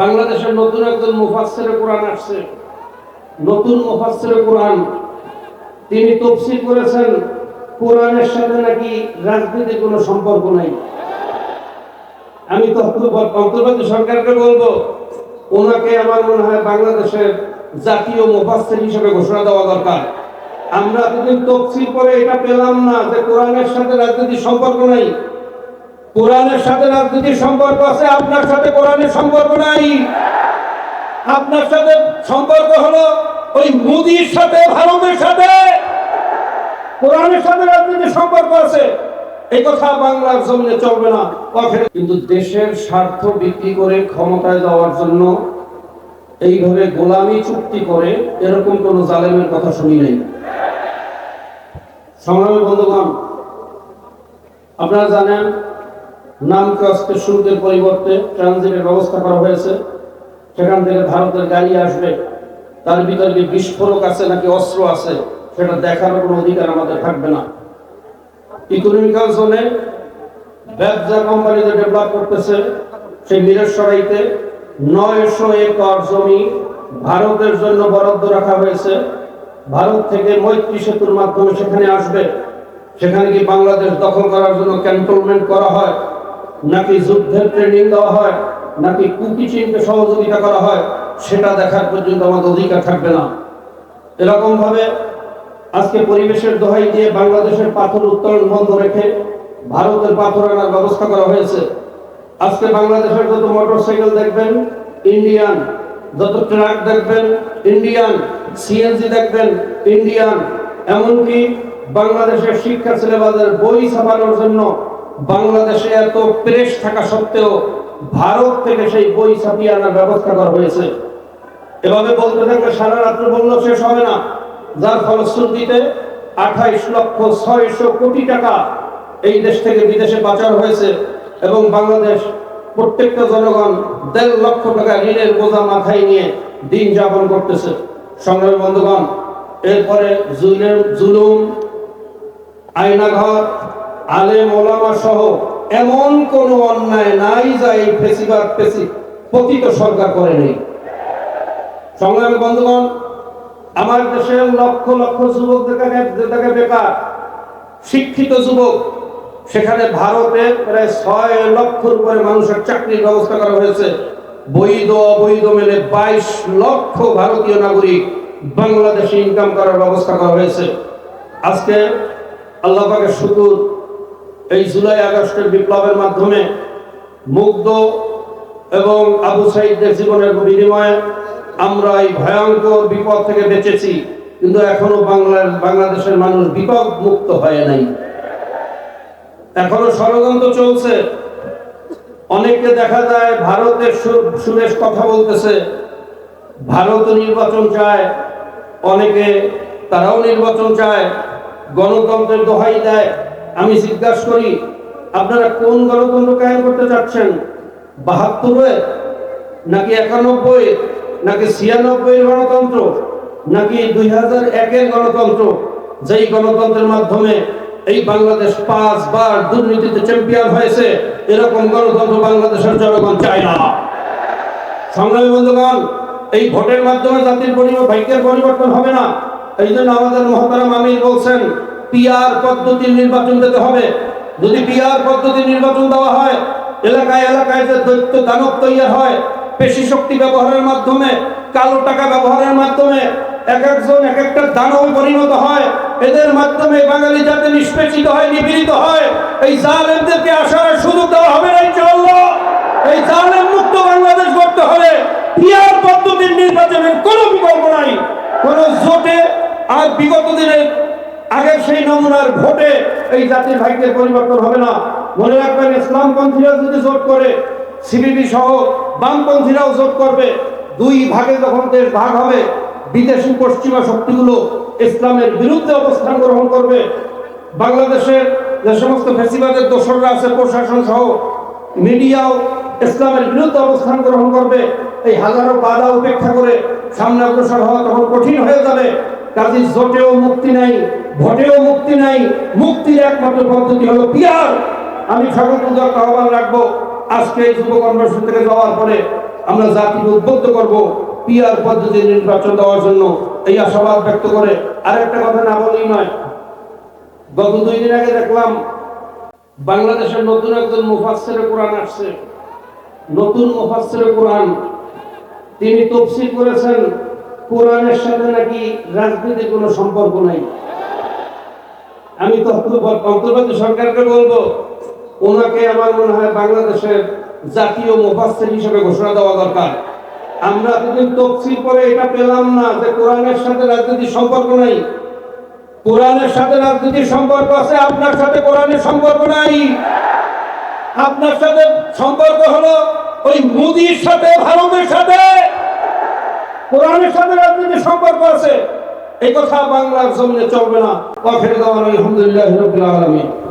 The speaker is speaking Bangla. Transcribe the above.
বাংলাদেশের নতুন একজন মুফাসসিরে কোরআন আসছে। নতুন মুফাসসিরে কোরআন। তিনি তফসিল করেছেন, কোরআনের সাথে নাকি রাজনীতির কোনো সম্পর্ক নাই। আমি অন্তর্বর্তী সরকারকে বলব, ওনাকে আমার মনে হয় বাংলাদেশের জাতীয় মুফাসসির হিসেবে ঘোষণা দেওয়া দরকার। আমরা এতদিন তফসিল করে এটা পেলাম না যে কোরআনের সাথে রাজনীতির সম্পর্ক নাই। কোরআনের সাথে রাজনীতির সম্পর্ক আছে, আপনার সাথে কোরআনের সম্পর্ক নাই। আপনার সাথে সম্পর্ক হলো ওই মোদির সাথে, ভারতের সাথে। কোরআনের সাথে রাজনীতির সম্পর্ক আছে। এই কথা বাংলার জমিনে চলবে না। কিন্তু দেশের স্বার্থ বিক্রি করে ক্ষমতায় যাওয়ার জন্য এইভাবে গোলামি চুক্তি করে এরকম কোন জালেমের কথা শুনি নাই। সংগ্রামী বন্ধুগণ, আপনারা জানেন নাম কাস্তে শুল্কের পরিবর্তে ট্রানজিটের ব্যবস্থা করা হয়েছে। সেখান থেকে ভারতের গাড়ি আসবে, তার ভিতরে কি বিস্ফোরক আছে নাকি অস্ত্র আছে, সেটা দেখার কোনো অধিকার আমাদের থাকবে না। ইকোনমিক্যাল জোনে ব্যবসা কোম্পানিতে ডেভেলপ করতেছে, সেই মিরেশ্বরাইতে নয়শো একর জমি ভারতের জন্য বরাদ্দ রাখা হয়েছে। ভারত থেকে মৈত্রী সেতুর মাধ্যমে সেখানে আসবে। সেখানে কি বাংলাদেশ দখল করার জন্য ক্যান্টনমেন্ট করা হয়? নাকি যুদ্ধের ট্রেনিং দেওয়া হয়, নাকি কুকি চিনকে সহযোগিতা করা হয়, সেটা দেখার পর্যন্ত আমাদের অধিকার থাকবে না। এরকম ভাবে আজকে পরিবেশের দোহাই দিয়ে বাংলাদেশের পাথর উত্তোলন বন্ধ রেখে ভারতের পাথর আনার ব্যবস্থা করা হয়েছে। আজকে বাংলাদেশের যত মোটরসাইকেল দেখবেন ইন্ডিয়ান যত ট্রাক দেখবেন ইন্ডিয়ান সিএনজি দেখবেন ইন্ডিয়ান এমনকি বাংলাদেশের শিক্ষা সিলেবাসের বই ছাপানোর জন্য বাংলাদেশে এত প্রেস থাকা সত্ত্বেও ভারত থেকে সেই বই ছাপিয়ে আনার ব্যবস্থা করা হয়েছে। এভাবে বলতে থাকলে সারা রাত্র বললেও শেষ হবে না। যার ফলশ্রুতিতে আঠাইশ লক্ষ ছয়শো কোটি টাকা এই দেশ থেকে বিদেশে পাচার হয়েছে এবং বাংলাদেশ প্রত্যেকটা জনগণ দেড় লক্ষ টাকা ঋণের বোঝা মাথায় নিয়ে দিন যাপন করতেছে। সংগ্রামী বন্ধুগণ, এরপরে জুলেম, আয়নাঘর আলেম ওলামা সহ এমন কোন অন্যায় নাই যা এই ফেসিবাদ ফেসি পতিত সরকার করে নেই। সংগ্রামী বন্ধুগণ, আমার দেশের লক্ষ লক্ষ যুবক দেখা বেকার, শিক্ষিত যুবক, সেখানে ভারতে প্রায় ছয় লক্ষর উপরে মানুষের চাকরির ব্যবস্থা করা হয়েছে। বৈধ অবৈধ মেলে বাইশ লক্ষ ভারতীয় নাগরিক বাংলাদেশে ইনকাম করার ব্যবস্থা করা হয়েছে। আজকে আল্লাহ পাকের শুকুর এই জুলাই আগস্টের বিপ্লবের মাধ্যমে মুগ্ধ এবং আবু সাইদদের জীবনের বিনিময়ে আমরা এই ভয়ঙ্কর বিপদ থেকে বেঁচেছি। কিন্তু এখনও বাংলার, বাংলাদেশের মানুষ বিপদ মুক্ত হয় নাই। এখনও ষড়যন্ত্র চলছে। অনেককে দেখা যায় ভারতের সুরেশ কথা বলতেছে। ভারত নির্বাচন চায়। অনেকে তারাও নির্বাচন চায়। গণতন্ত্রের দোহাই দেয়। আমি জিজ্ঞাসা করি, আপনারা কোন গণতন্ত্র কায়েম করতে চাচ্ছেন? বাহাত্তরের? নাকি একানব্বই নাকি ছিয়ানব্বই গণতন্ত্র? নাকি দুই হাজার একের গণতন্ত্র? যেই গণতন্ত্রের মাধ্যমে এই বাংলাদেশ পাঁচবার দুর্নীতিতে চ্যাম্পিয়ন হয়েছে, এরকম গণতন্ত্র বাংলাদেশের জনগণ চায় না। সংগ্রামী বন্ধুগণ, এই ভোটের মাধ্যমে জাতির পরিবার ভাগ্যের পরিবর্তন হবে না। এই জন্য আমাদের মহতারাম আমির বলছেন পিআর পদ্ধতির নির্বাচন দিতে হবে। যদি পিআর পদ্ধতির নির্বাচন দেওয়া হয়, এলাকায় এলাকায় যে দৈত্য দানব তৈরি হয়, পেশি শক্তি ব্যবহারের মাধ্যমে, কালো টাকা ব্যবহারের মাধ্যমে, এক একজন এক একটা দানবে পরিণত হয়, এদের মাধ্যমে বাঙালি যাতে নিষ্পেষিত হয়, নিপীড়িত হয়, এই জালেমদেরকে আসার সুযোগ দেওয়া হবে না, ইনশাআল্লাহ। এই জালেম মুক্ত বাংলাদেশ করতে হলে পিয়ার পদ্ধতির নির্বাচনের কোনো বিকল্প নাই। কোন জোটে আর বিগত দিনের আগের সেই নমুনার ভোটে এই জাতির ভাগ্যের পরিবর্তন হবে না। মনে রাখবেন ইসলাম ইসলামপন্থীরা যদি জোট করে সিবিবি সহ বামপন্থীরাও জোট করবে, দুই ভাগে যখন দেশ ভাগ হবে, বিদেশি পশ্চিমা শক্তিগুলো ইসলামের বিরুদ্ধে অবস্থান গ্রহণ করবে। বাংলাদেশের যে সমস্ত ফেসিবাদের দোসররা আছে, প্রশাসন সহ, মিডিয়াও ইসলামের বিরুদ্ধে অবস্থান গ্রহণ করবে। এই হাজারো বাধা উপেক্ষা করে সামনে অগ্রসর হওয়া তখন কঠিন হয়ে যাবে। কাজে জোটেও মুক্তি নাই। ভোটেও মুক্তি নাই। মুক্তির একমাত্র পদ্ধতি হলো পিয়ার আমি সকল পূজার আহ্বান রাখব। আজকে এই যুব কনভেনশন থেকে যাওয়ার পরে আমরা জাতিকে উদ্বুদ্ধ করব পিয়ার পদ্ধতি নির্বাচন দেওয়ার জন্য। এই আশাবাদ ব্যক্ত করে আরেকটা কথা না বলেই নয়। গত দুই দিন আগে দেখলাম বাংলাদেশের নতুন একজন মুফাসসির কোরআন আসছে। নতুন মুফাসসির কোরআন। তিনি তফসিল করেছেন। কোরআনের সাথে নাকি রাজনীতির কোনো সম্পর্ক নাই। আমি তো অন্তর্বর্তী সরকারকে বলব, ওনাকে আমার মনে হয় বাংলাদেশের জাতীয় মুফাসসির হিসেবে ঘোষণা দেওয়া দরকার। আমরা এতদিন তফসিল করে এটা পেলাম না যে কোরআনের সাথে রাজনীতির সম্পর্ক নাই। কোরআনের সাথে রাজনীতির সম্পর্ক আছে, আপনার সাথে কোরআনের সম্পর্ক নাই। আপনার সাথে সম্পর্ক হলো ওই মোদির সাথে, ভারতের সাথে। কোরআনের সাথে রাজনীতির সম্পর্ক আছে। এই কথা বাংলার জমিনে চলবে না। আলহামদুলিল্লাহ রাব্বিল আলামিন।